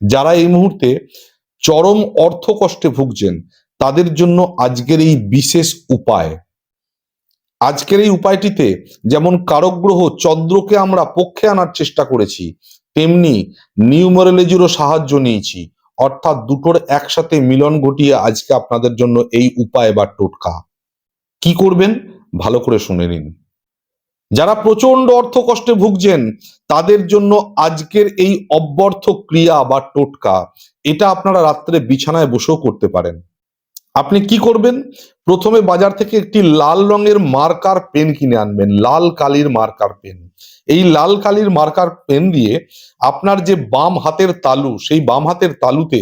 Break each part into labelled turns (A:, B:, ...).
A: যারা এই মুহূর্তে চরম অর্থ কষ্টে ভুগছেন, তাদের জন্য আজকের এই বিশেষ উপায়। আজকের এই উপায়টিতে যেমন কারগ্রহ চন্দ্রকে আমরা পক্ষে আনার চেষ্টা করেছি, তেমনি নিউমারোলজিরও সাহায্য নিয়েছি। অর্থাৎ দুটোর একসাথে মিলন ঘটিয়ে আজকে আপনাদের জন্য এই উপায় বা টোটকা। কি করবেন? ভালো করে শুনে নিন। যারা প্রচণ্ড অর্থ কষ্টে ভুগছেন, তাদের জন্য আজকের এই অব্যর্থ ক্রিয়া বা টোটকা, এটা আপনারা রাত্রে বিছানায় বসেও করতে পারেন। আপনি কি করবেন? প্রথমে বাজার থেকে একটি লাল রঙের মার্কার পেন কিনে আনবেন, লাল কালির মার্কার পেন। এই লাল কালির মার্কার পেন দিয়ে আপনার যে বাম হাতের তালু, সেই বাম হাতের তালুতে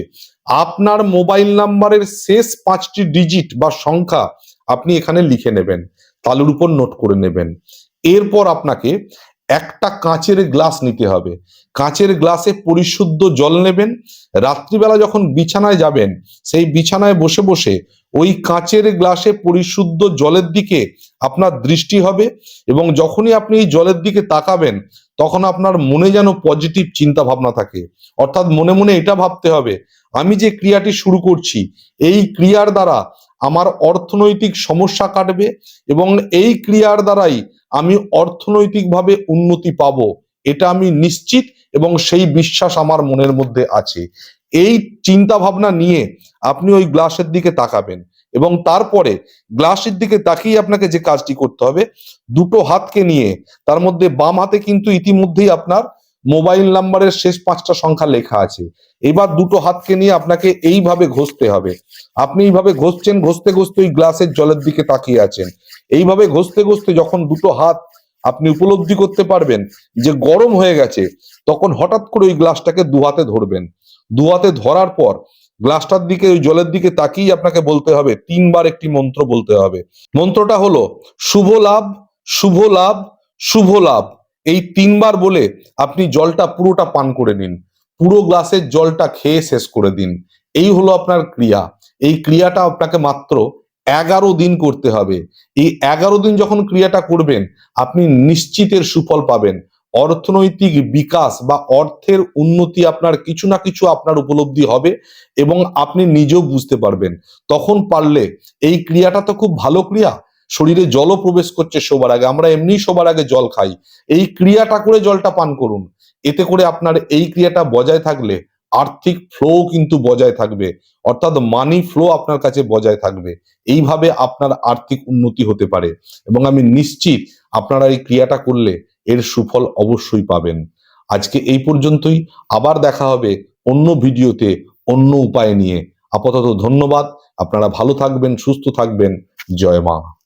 A: আপনার মোবাইল নাম্বারের শেষ পাঁচটি ডিজিট বা সংখ্যা আপনি এখানে লিখে নেবেন, তালুর উপর নোট করে নেবেন। এরপর আপনাকে একটা কাঁচের গ্লাস নিতে হবে। কাঁচের গ্লাসে পরিশুদ্ধ জল নেবেন। রাত্রিবেলা যখন বিছানায় যাবেন, সেই বিছানায় বসে বসে ওই কাঁচের গ্লাসে পরিশুদ্ধ জলের দিকে আপনার দৃষ্টি হবে এবং যখনই আপনি এই জলের দিকে তাকাবেন, তখন আপনার মনে যেন পজিটিভ চিন্তা ভাবনা থাকে। অর্থাৎ মনে মনে এটা ভাবতে হবে, আমি যে ক্রিয়াটি শুরু করছি, এই ক্রিয়ার দ্বারা আমার অর্থনৈতিক সমস্যা কাটবে এবং এই ক্রিয়ার দ্বারাই আমি অর্থনৈতিকভাবে উন্নতি পাব, এটা আমি নিশ্চিত এবং সেই বিশ্বাস আমার মনের মধ্যে আছে। এই চিন্তা ভাবনা নিয়ে আপনি ওই গ্লাসের দিকে তাকাবেন এবং তারপরে গ্লাসের দিকে তাকিয়ে আপনাকে যে কাজটি করতে হবে, দুটো হাতকে নিয়ে, তার মধ্যে বাম হাতে কিন্তু ইতিমধ্যেই আপনার মোবাইল নাম্বারের শেষ পাঁচটা সংখ্যা লেখা আছে। এবার দুটো হাতকে নিয়ে আপনাকে এইভাবে ঘষতে হবে। আপনি এইভাবে ঘষছেন, ঘষতে ঘষতে ওই গ্লাসের জলের দিকে তাকিয়ে আছেন। এইভাবে ঘষতে ঘষতে যখন দুটো হাত আপনি উপলব্ধি করতে পারবেন যে গরম হয়ে গেছে, তখন হঠাৎ করে ওই গ্লাসটাকে দু হাতে ধরবেন। দু হাতে ধরার পর গ্লাসটার দিকে, ওই জলের দিকে তাকিয়ে আপনাকে বলতে হবে, তিনবার একটি মন্ত্র বলতে হবে। মন্ত্রটা হলো, শুভ লাভ শুভ লাভ শুভ লাভ। এই তিনবার বলে আপনি জলটা পুরোটা পান করে নিন। পুরো গ্লাসের জলটা খেয়ে শেষ করে দিন। এই হলো আপনার ক্রিয়া। এই ক্রিয়াটা আপনাকে মাত্র এগারো দিন করতে হবে। এই এগারো দিন যখন ক্রিয়াটা করবেন, আপনি নিশ্চিতের সুফল পাবেন। অর্থনৈতিক বিকাশ বা অর্থের উন্নতি আপনার কিছু না কিছু আপনার উপলব্ধি হবে এবং আপনি নিজেও বুঝতে পারবেন। তখন পারলে এই ক্রিয়াটা তো খুব ভালো ক্রিয়া। শরীরে জলও প্রবেশ করছে শোবার আগে। আমরা এমনি শোবার আগে জল খাই। এই ক্রিয়াটা করে জলটা পান করুন। এতে করে আপনার এই ক্রিয়াটা বজায় থাকলে আর্থিক ফ্লো কিন্তু বজায় থাকবে। অর্থাৎ মানি ফ্লো আপনার কাছে বজায় থাকবে। এইভাবে আপনার আর্থিক উন্নতি হতে পারে। এবং আমি নিশ্চিত আপনারা এই ক্রিয়াটা করলে এর সুফল অবশ্যই পাবেন। আজকে এই পর্যন্তই। আবার দেখা হবে অন্য ভিডিওতে অন্য উপায় নিয়ে। আপাতত ধন্যবাদ। আপনারা ভালো থাকবেন, সুস্থ থাকবেন। জয় মা।